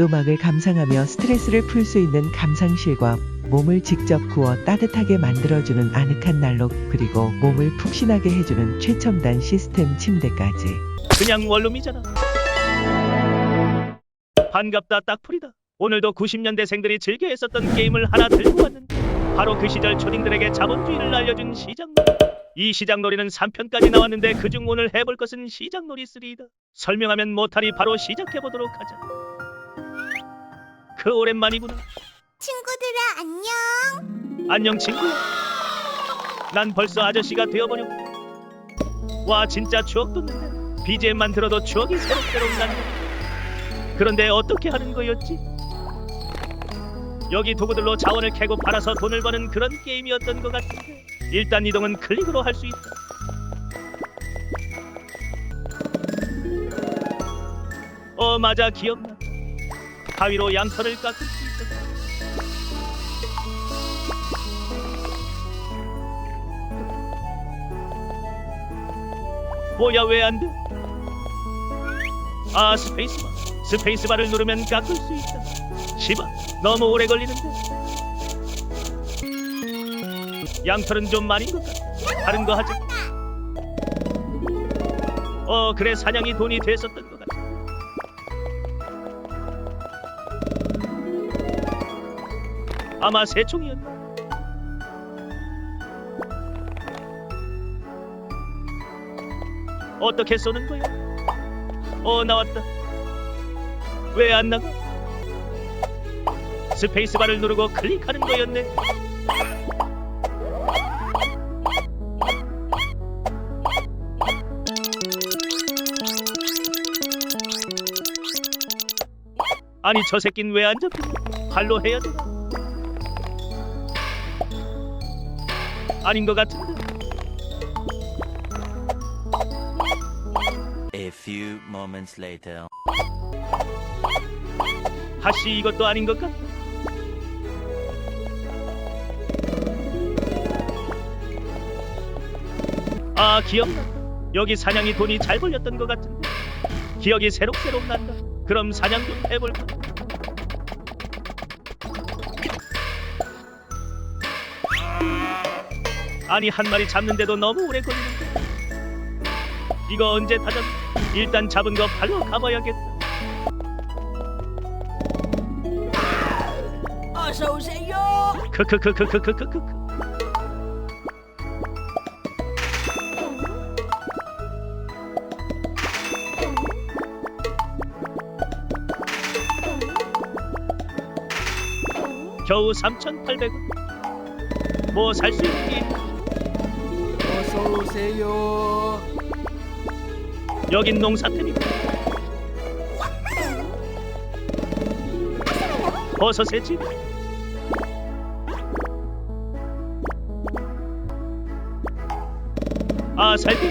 음악을 감상하며 스트레스를 풀 수 있는 감상실과 몸을 직접 구워 따뜻하게 만들어주는 아늑한 난로 그리고 몸을 푹신하게 해주는 최첨단 시스템 침대까지 그냥 원룸이잖아. 반갑다 딱풀이다. 오늘도 90년대생들이 즐겨 했었던 게임을 하나 들고 왔는데 바로 그 시절 초딩들에게 자본주의를 알려준 시장놀이. 이 시장놀이는 3편까지 나왔는데 그중 오늘 해볼 것은 시장놀이 3다. 설명하면 못하니 바로 시작해보도록 하자. 그 오랜만이구나. 친구들아 안녕. 안녕 친구야. 난 벌써 아저씨가 되어버렸고. 와 진짜 추억 돋는데 BGM만 들어도 추억이 새록새록 난다. 그런데 어떻게 하는 거였지? 여기 도구들로 자원을 캐고 팔아서 돈을 버는 그런 게임이었던 것 같은데 일단 이동은 클릭으로 할 수 있다. 어 맞아 기억나. 가위로 양털을 깎을 수 있었다. 뭐야 왜 안 돼? 아 스페이스바. 스페이스바를 누르면 깎을 수 있다. 시바 너무 오래 걸리는데. 양털은 좀 많은 것 같아. 다른 거 하자. 어 그래 사냥이 돈이 됐었던 아 아마 새총이었나 어떻게 쏘는 거야? 어 나왔다. 왜 안 나가? 스페이스바를 누르고 클릭하는 거였네. 아니 저 새낀 왜 안 잡히냐? 발로 해야 되나? 아닌 것 같은데. A few moments later. 다시 이것도 아닌 것 같다. 아 기억나. 여기 사냥이 돈이 잘 벌렸던 것 같은데. 기억이 새록새록 난다. 그럼 사냥 좀 해볼까? 아니 한 마리 잡는데도 너무 오래 걸리는데. 이거 언제 다 잡? 일단 잡은 거 팔로 가봐야겠다. 어서 오세요. 크크크크크크크크 겨우 3,800원 뭐 살 수 있니? 어서 오세요. 여긴 농사템이고 버섯의 집 아 살기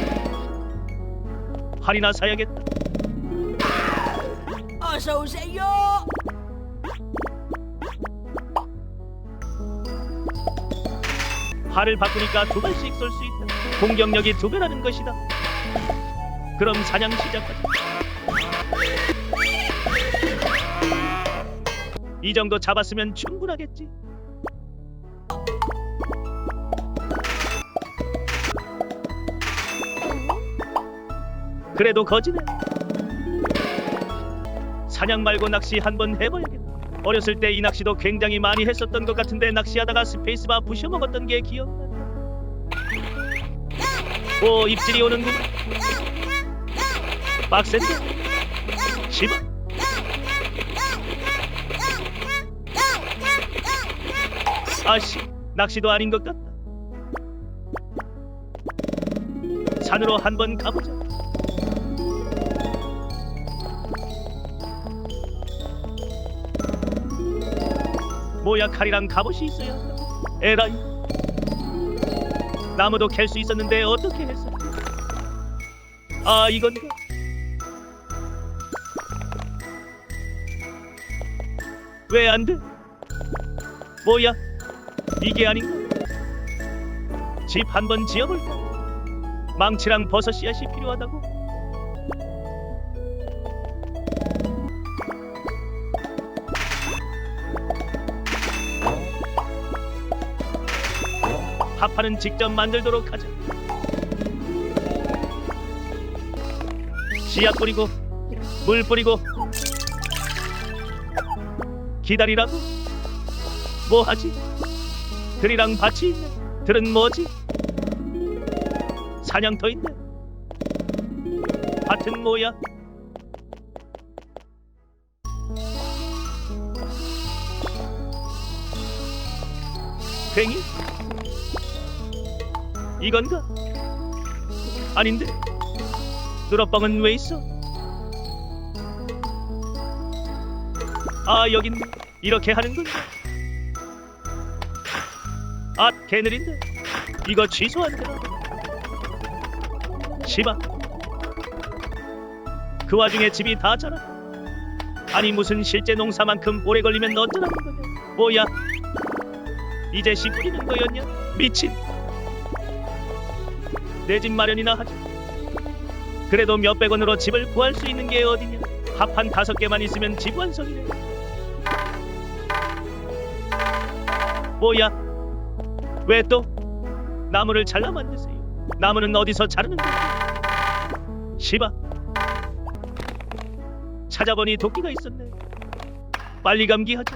할이나 사야겠다 어서 오세요. 활을 바꾸니까 두 발씩 쏠 수 있다. 공격력이 두 배라는 것이다. 그럼 사냥 시작하자. 이 정도 잡았으면 충분하겠지. 그래도 거지네. 사냥 말고 낚시 한번 해봐야겠다. 어렸을 때 이 낚시도 굉장히 많이 했었던 것 같은데 낚시하다가 스페이스바 부셔먹었던 게 기억난다. 오 입질이 오는구나. 빡센데. 시바. 아씨 낚시도 아닌 것 같다. 산으로 한번 가보자. 뭐야 칼이랑 갑옷이 있어야 한다. 에라이. 나무도 캘 수 있었는데 어떻게 했어? 아 이건가? 왜 안 돼? 뭐야? 이게 아닌가? 집 한번 지어볼까? 망치랑 버섯 씨앗이 필요하다고? 파파는 직접 만들도록 하자. 씨앗 뿌리고 물 뿌리고 기다리라고 뭐 하지? 들이랑 밭이 있네. 들은 뭐지? 사냥터 있네. 밭은 뭐야? 괭이? 이건가? 아닌데? 누러뻥은 왜 있어? 아 여긴 이렇게 하는 건가? 아 개느린데? 이거 취소한대 시바 그 와중에 집이 다 자라. 아니 무슨 실제 농사만큼 오래 걸리면 어쩌라는 거냐? 뭐야? 이제 씨 뿌리는 거였냐? 미친 내 집 마련이나 하자 그래도 몇백 원으로 집을 구할 수 있는 게 어디냐? 합한 다섯 개만 있으면 집 완성이네. 뭐야? 왜 또? 나무를 잘라 만드세요. 나무는 어디서 자르는 거야 시바. 찾아보니 도끼가 있었네. 빨리 감기하자.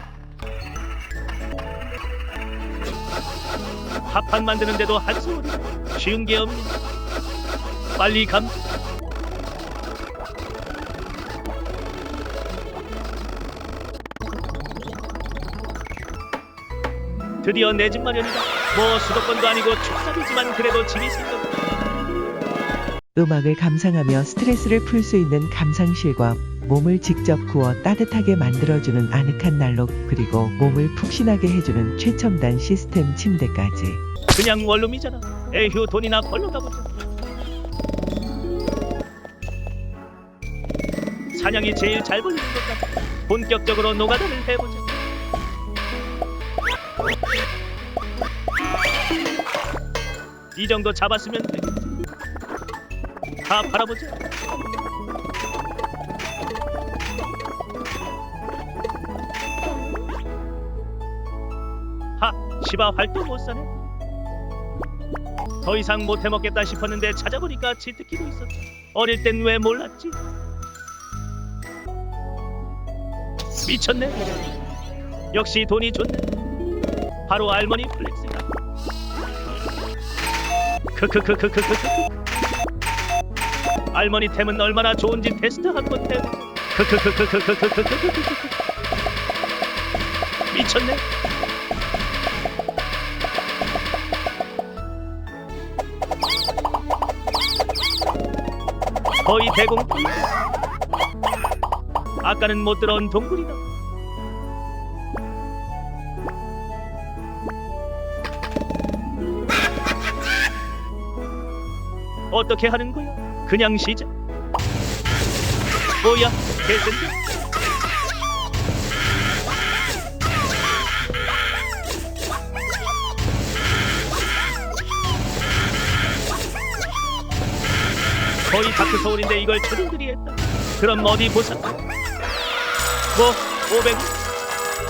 합판 만드는데도 한세월이 쉬운 게 없네 빨리 감. 드디어 내 집 마련이다. 뭐 수도권도 아니고 축삽이지만 그래도 집이 생겼다 음악을 감상하며 스트레스를 풀 수 있는 감상실과 몸을 직접 구워 따뜻하게 만들어주는 아늑한 난로 그리고 몸을 푹신하게 해주는 최첨단 시스템 침대까지 그냥 원룸이잖아. 에휴 돈이나 벌러다 보자. 사냥이 제일 잘 벌리는 것 같아. 본격적으로 노가다를 해보자. 이 정도 잡았으면 돼. 다 팔아보자. 하, 시바 활동 못 사네. 더 이상 못 해먹겠다 싶었는데 찾아보니까 치트키도 있었다. 어릴 땐 왜 몰랐지? 미쳤네. 역시 돈이 좋네. 바로 알머니 플렉스다. 크크크크크크크. 알머니 템은 얼마나 좋은지 테스트 한번 해보자. 크크크크크크크크크크크. 미쳤네. 거의 대공품. 아까는 못 들어온 동굴이다. 어떻게 하는 거야? 그냥 시작. 뭐야? 개센데? 거의 다크 서울인데 이걸 초딩들이 했다. 그럼 어디 보자. 뭐 500?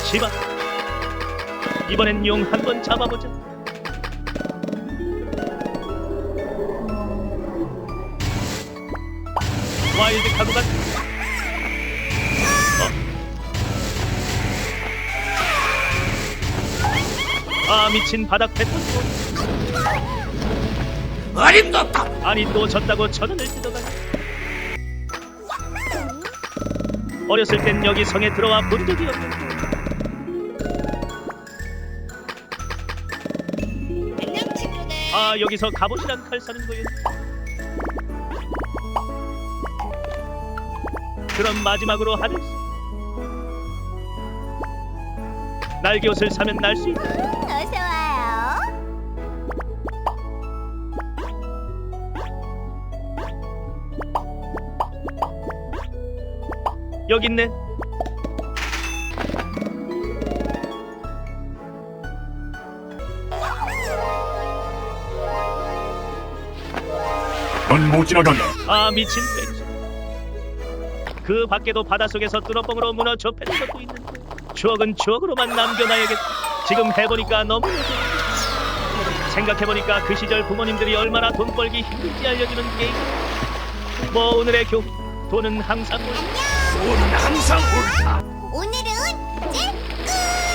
시바. 이번엔 용 한 번 잡아보자. 와일드 카드 같은. 어. 아 미친 바닥 패턴. 어림도다. 아니 또 졌다고 천 원을 뜯어가네. 어렸을 땐 여기 성에 들어와 본 적이 없는데 안녕 친구들. 아 여기서 갑옷이랑 칼 사는 거였지 그럼 마지막으로 하늘 날개 옷을 사면 날 수 있다 어 여기 있네. 넌 못 지나간다. 아 미친 백지. 그 밖에도 바닷속에서 뚫어뻥으로 무너 져 패쳐졌고 있는데 추억은 추억으로만 남겨놔야겠다. 지금 해보니까 너무 생각해보니까 그 시절 부모님들이 얼마나 돈 벌기 힘든지 알려주는 게임. 뭐 오늘의 교훈 돈은 항상 모른다. 오늘은 항상 옳다. 오늘은 제